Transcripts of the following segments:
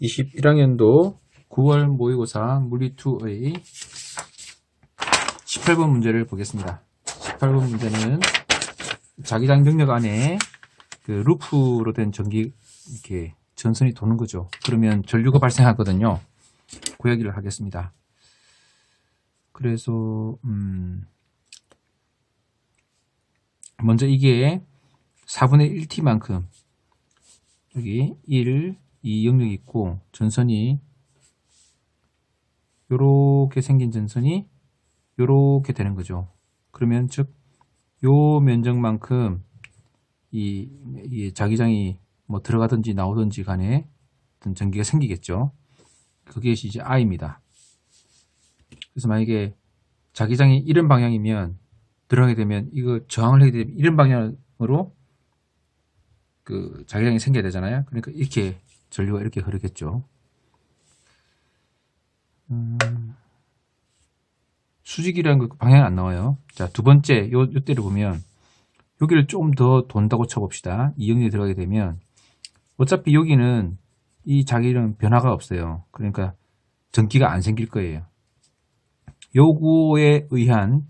21학년도 9월 모의고사 물리2의 18번 문제를 보겠습니다. 18번 문제는 자기장 병력 안에 그 루프로 된 전기 이렇게 전선이 도는 거죠. 그러면 전류가 발생하거든요. 그 이야기를 하겠습니다. 그래서 음 먼저 이게 4분의 1t만큼 여기 1, 2 영역이 있고 전선이 요렇게 생긴 전선이 요렇게 되는 거죠. 그러면 즉 요 면적만큼 이, 이 자기장이 뭐 들어가든지 나오든지 간에 어떤 전기가 생기겠죠. 그게 이제 I입니다. 그래서 만약에 자기장이 이런 방향이면 들어가게 되면 이거 저항을 하게 되면 이런 방향으로 그 자기장이 생겨야 되잖아요. 그러니까 이렇게 전류가 이렇게 흐르겠죠. 음, 수직이라는 거 방향이 안 나와요. 자, 두 번째, 요, 요 때를 보면, 여기를 좀 더 돈다고 쳐봅시다. 이 영역에 들어가게 되면, 어차피 여기는 이 자기는 변화가 없어요. 그러니까 전기가 안 생길 거예요. 요구에 의한,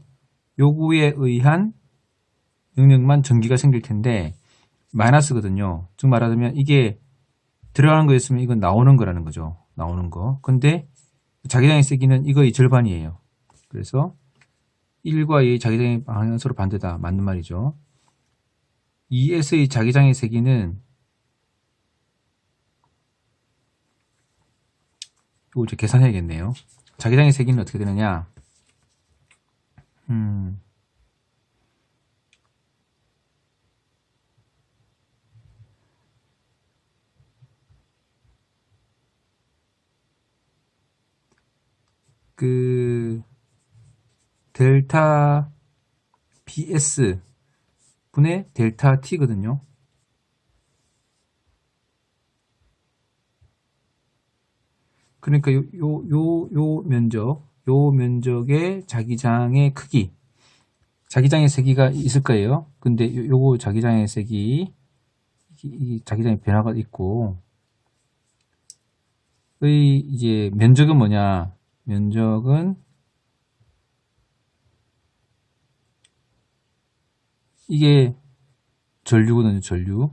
요구에 의한 영역만 전기가 생길 텐데, 마이너스거든요. 즉 말하자면 이게 들어가는 거였으면 이건 나오는 거라는 거죠. 나오는 거. 근데 자기장의 세기는 이거의 절반이에요. 그래서 1과 2의 자기장의 방향은 서로 반대다. 맞는 말이죠. 2S의 자기장의 세기는 이거 이제 계산해야겠네요. 자기장의 세기는 어떻게 되느냐? 음, 그 델타 BS 분의 델타 T거든요. 그러니까 요, 요, 요, 요 면적, 요 면적의 자기장의 크기, 자기장의 세기가 있을 거예요. 근데 요, 요거 자기장의 세기, 이, 이 자기장의 변화가 있고, 의 이제 면적은 뭐냐? 면적은 이게 전류거든요, 전류.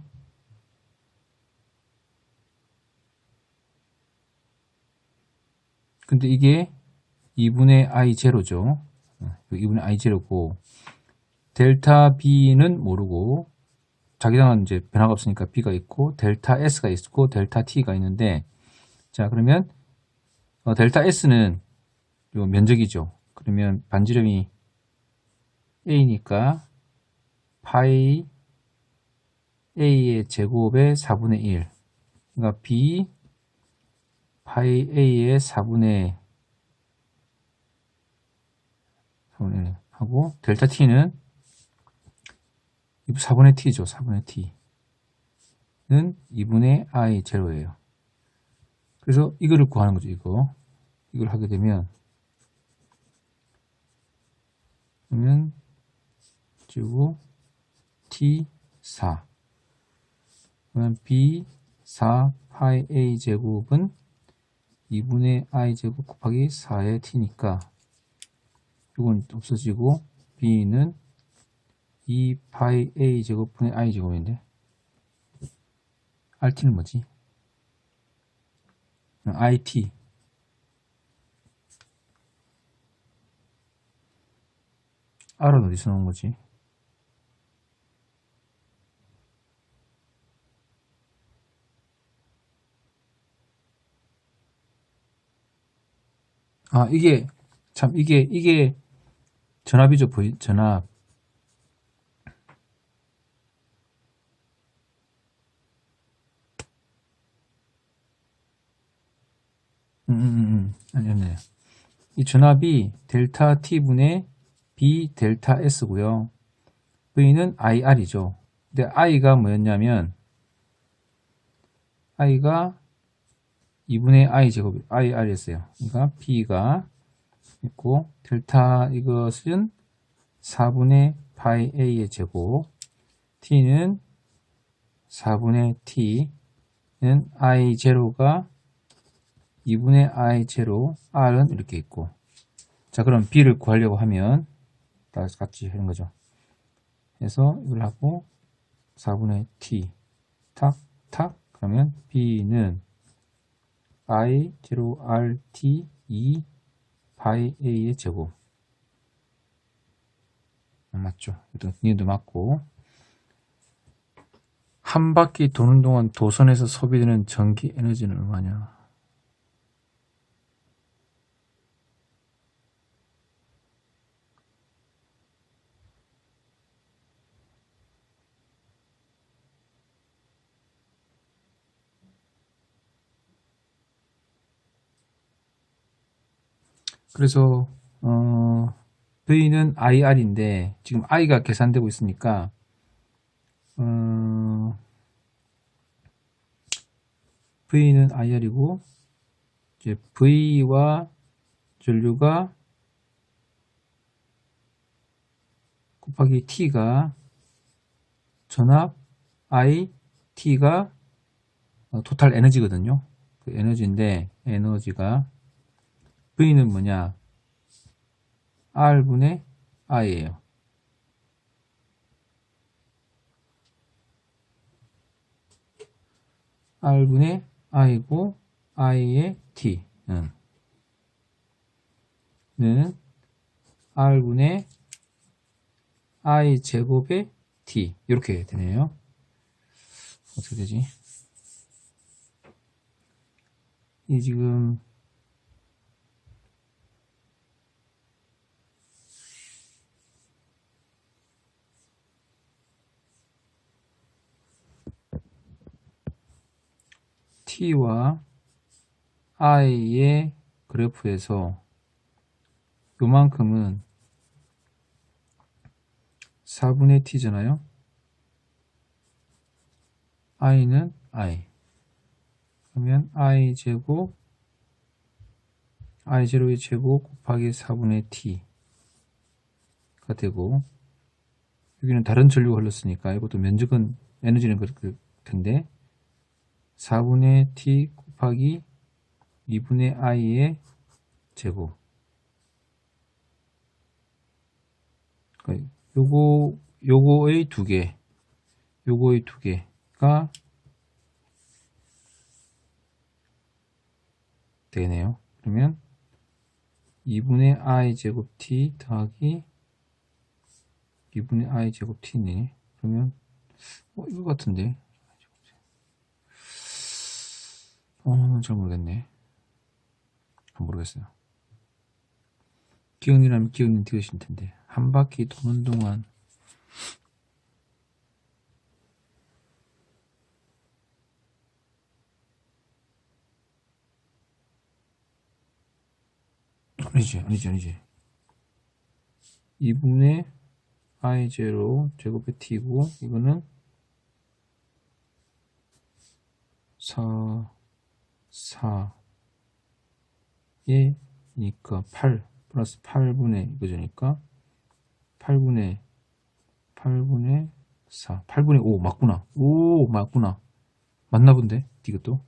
근데 이게 2분의 i 제로죠. 2분의 i 제로고 델타 b는 모르고 자기장은 이제 변화가 없으니까 b가 있고 델타 s가 있고 델타 t가 있는데 자 그러면 어, 델타 s는 요 면적이죠. 그러면 반지름이 a니까 파이 a의 제곱의 4분의 1 그러니까 b 파이 a의 4분의 4분의 1 하고 델타 t는 4분의 t죠. 4분의 t는 2분의 i 제로예요. 그래서 이거를 구하는 거죠. 이거 이걸 하게 되면 그러면 지우고 t4 그러면 b4 파이 a 제곱은 2분의 i 제곱 곱하기 4의 t니까 이건 없어지고 b는 2 파이 a 제곱 분의 i 제곱인데 rt는 뭐지? IT R은 어디서 나온 거지? 아 이게 참 이게 이게 전압이죠 전압 음, 음, 음. 아니, 아니. 이 전압이 델타 T분의 B 델타 S고요. V는 IR이죠. 근데 I가 뭐였냐면 I가 2분의 I 제곱 IR이었어요. 그러니까 B가 있고 델타 이것은 4분의 파이 A의 제곱 T는 4분의 T는 I 제로가 2분의 i 제로 r은 이렇게 있고. 자 그럼 b를 구하려고 하면 다 같이 하는 거죠. 그래서 이걸 하고 4분의 t. 탁 탁. 그러면 b는 i 제로 rt 2 바이 a의 제곱. 아, 맞죠? 니도 맞고. 한 바퀴 도는 동안 도선에서 소비되는 전기 에너지는 얼마냐 그래서 어, V는 IR인데 지금 I가 계산되고 있으니까 어, V는 IR이고 이제 V와 전류가 곱하기 T가 전압 I T가 어, 토탈 에너지거든요. 그 에너지인데 에너지가 V는 뭐냐? R분의 I예요. R분의 I고 I의 T는 는 R분의 I 제곱의 T 이렇게 되네요. 어떻게 되지? 이 지금 t와 i의 그래프에서 요만큼은 4분의 t잖아요. i는 i. 그러면 i 제곱 i 제로의 제곱 곱하기 4분의 t가 되고 여기는 다른 전류가 흘렀으니까 이것도 면적은 에너지는 그럴 텐데 4분의 t 곱하기 2분의 i의 제곱 그러니까 요거 요거의 두 개, 요거의 두 개가 되네요. 그러면 2분의 i 제곱 t 더하기 2분의 i 제곱 t네. 그러면 어 이거 같은데 어, 잘 모르겠네. 안 모르겠어요. 기억이라면 기억님 되으실 텐데. 한 바퀴 도는 동안 아니지, 아니지, 아니지. 2분의 i0 제곱의 t고, 이거는 4, 4이니까 8 플러스 8분의 이거죠니까? 8분의 8분의 4 8분의 5 맞구나. 오 맞구나. 맞나 본데? 이것도